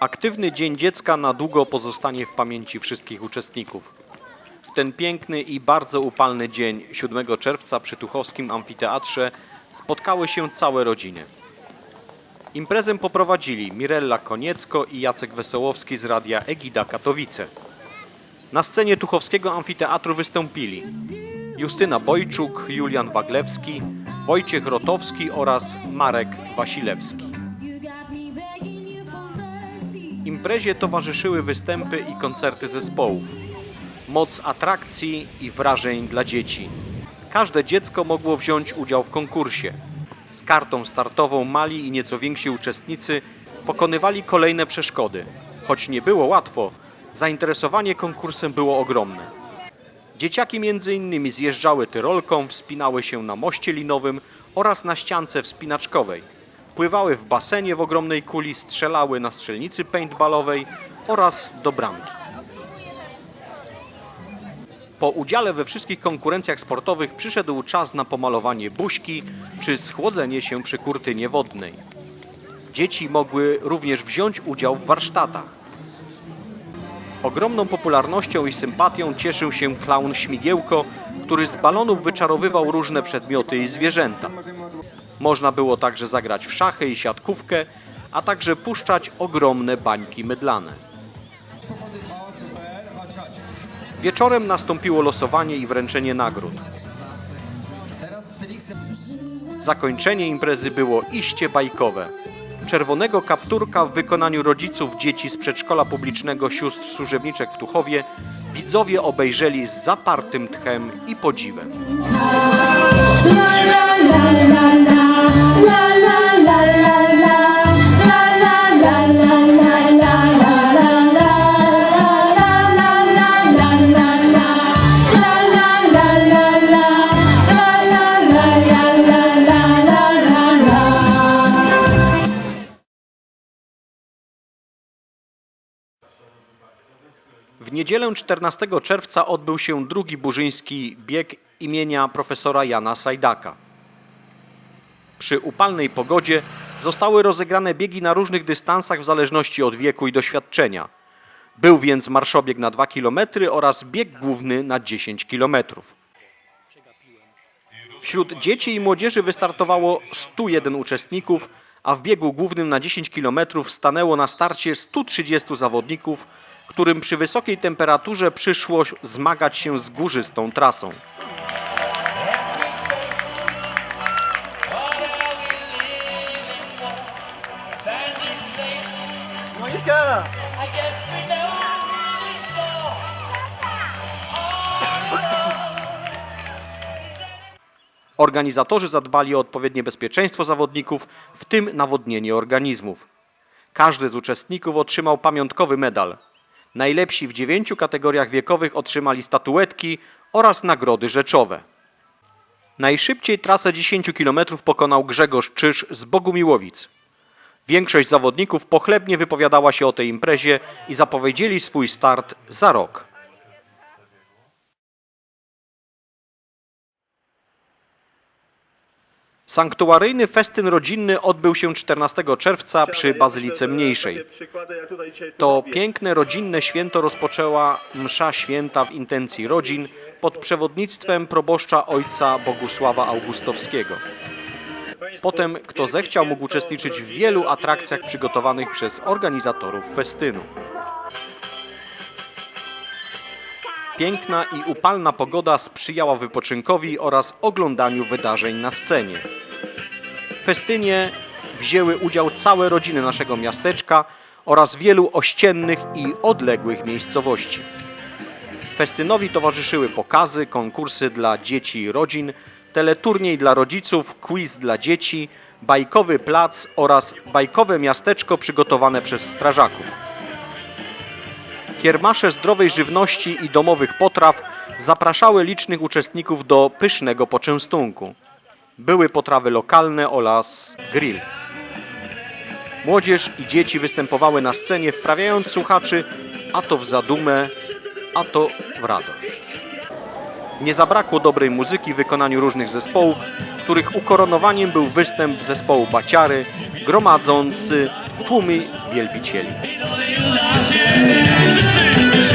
Aktywny Dzień Dziecka na długo pozostanie w pamięci wszystkich uczestników. W ten piękny i bardzo upalny dzień 7 czerwca przy Tuchowskim Amfiteatrze spotkały się całe rodziny. Imprezę poprowadzili Mirella Koniecko i Jacek Wesołowski z radia Egida Katowice. Na scenie Tuchowskiego Amfiteatru wystąpili Justyna Bojczuk, Julian Waglewski, Wojciech Rotowski oraz Marek Wasilewski. Imprezie towarzyszyły występy i koncerty zespołów. Moc atrakcji i wrażeń dla dzieci. Każde dziecko mogło wziąć udział w konkursie. Z kartą startową mali i nieco więksi uczestnicy pokonywali kolejne przeszkody. Choć nie było łatwo, zainteresowanie konkursem było ogromne. Dzieciaki innymi zjeżdżały tyrolką, wspinały się na moście linowym oraz na ściance wspinaczkowej. Pływały w basenie w ogromnej kuli, strzelały na strzelnicy paintballowej oraz do bramki. Po udziale we wszystkich konkurencjach sportowych przyszedł czas na pomalowanie buźki czy schłodzenie się przy kurtynie wodnej. Dzieci mogły również wziąć udział w warsztatach. Ogromną popularnością i sympatią cieszył się klaun Śmigiełko, który z balonów wyczarowywał różne przedmioty i zwierzęta. Można było także zagrać w szachy i siatkówkę, a także puszczać ogromne bańki mydlane. Wieczorem nastąpiło losowanie i wręczenie nagród. Zakończenie imprezy było iście bajkowe. Czerwonego kapturka w wykonaniu rodziców dzieci z przedszkola publicznego sióstr służebniczek w Tuchowie widzowie obejrzeli z zapartym tchem i podziwem. W niedzielę 14 czerwca odbył się drugi burzyński bieg imienia profesora Jana Sajdaka. Przy upalnej pogodzie zostały rozegrane biegi na różnych dystansach w zależności od wieku i doświadczenia. Był więc marszobieg na 2 km oraz bieg główny na 10 km. Wśród dzieci i młodzieży wystartowało 101 uczestników, a w biegu głównym na 10 km stanęło na starcie 130 zawodników, którym przy wysokiej temperaturze przyszło zmagać się z górzystą trasą. Organizatorzy zadbali o odpowiednie bezpieczeństwo zawodników, w tym nawodnienie organizmów. Każdy z uczestników otrzymał pamiątkowy medal. Najlepsi w dziewięciu kategoriach wiekowych otrzymali statuetki oraz nagrody rzeczowe. Najszybciej trasę 10 km pokonał Grzegorz Czyż z Bogumiłowic. Większość zawodników pochlebnie wypowiadała się o tej imprezie i zapowiedzieli swój start za rok. Sanktuaryjny festyn rodzinny odbył się 14 czerwca przy Bazylice Mniejszej. To piękne rodzinne święto rozpoczęła msza święta w intencji rodzin pod przewodnictwem proboszcza ojca Bogusława Augustowskiego. Potem, kto zechciał, mógł uczestniczyć w wielu atrakcjach przygotowanych przez organizatorów festynu. Piękna i upalna pogoda sprzyjała wypoczynkowi oraz oglądaniu wydarzeń na scenie. Festynie wzięły udział całe rodziny naszego miasteczka oraz wielu ościennych i odległych miejscowości. Festynowi towarzyszyły pokazy, konkursy dla dzieci i rodzin, teleturniej dla rodziców, quiz dla dzieci, bajkowy plac oraz bajkowe miasteczko przygotowane przez strażaków. Kiermasze zdrowej żywności i domowych potraw zapraszały licznych uczestników do pysznego poczęstunku były potrawy lokalne oraz grill. Młodzież i dzieci występowały na scenie, wprawiając słuchaczy a to w zadumę, a to w radość. Nie zabrakło dobrej muzyki w wykonaniu różnych zespołów, których ukoronowaniem był występ zespołu Baciary, gromadzący tłumy wielbicieli. Wszyscy,